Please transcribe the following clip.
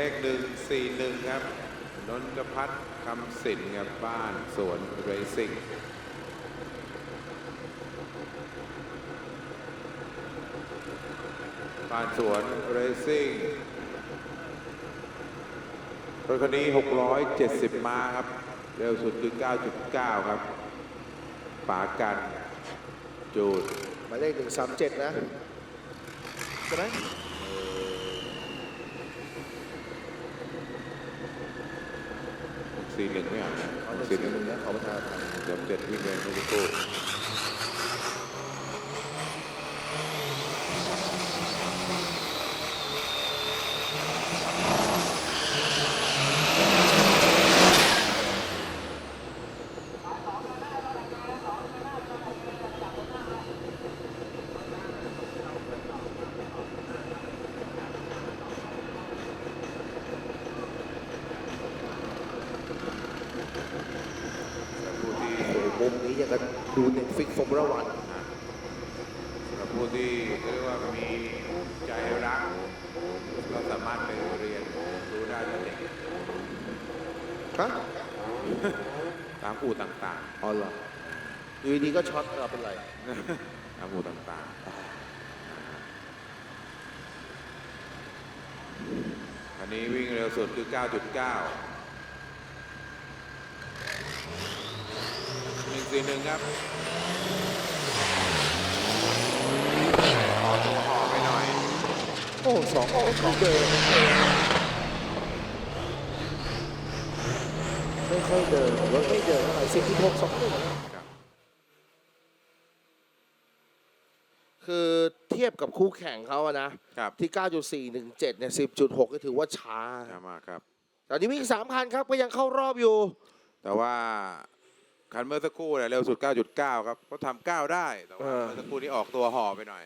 เลขหนึ่งสี่หนึ่งครับนนทพัฒน์คำสินครับบ้านสวนเรซิ่งบ้านสวนเรซิ่งรถคันนี้ 670 ม้าครับ เร็วสุดคือ 9.9 ครับฝากันจูดหมายเลขหนึ่งสามเจ็ดนะ ใช่ไหม สี่หนึ่งไม่อ่านนะอ๋อหนึ่งสี่สี่หนึ่งนะขอประทานเดี๋ยวเจ็ดวิ่งเลยไม่ได้กู้ มุมนี้ยังกันดูเน็ตฟิกฟอร์มูล่าวันสำหรับผู้ที่เรียกว่ามีใจรักก็สามารถไปเรียนรู้ได้ตั้งแต่เด็กฮะตามอู่ต่างอ๋อเหรออยู่ดีๆก็ช็อตเราเป็นไร ๆตามอู่ต่างๆอันนี้วิ่งเร็วสุดคือ 9.9 141ครับขอตัวห่อไปหน่อย โอ้สองสองเดินไม่ค่อยเดินรถไม่เดินเท่าไหร่สิบที่หกสองหนึ่งครับคือเทียบกับคู่แข่งเขาอะนะครับ ที่ 9.417 เนี่ย 10.6 ก็ถือว่าช้า ช้ามากครับ ตอนนี้มีอีก3คันครับก็ยังเข้ารอบอยู่ แต่ว่า คันเมื่อสักครู่เนี่ยเร็วสุด 9.9 ครับเขาทำ9ได้ แต่ว่าเออเมื่อสักครู่นี้ออกตัวห่อไปหน่อย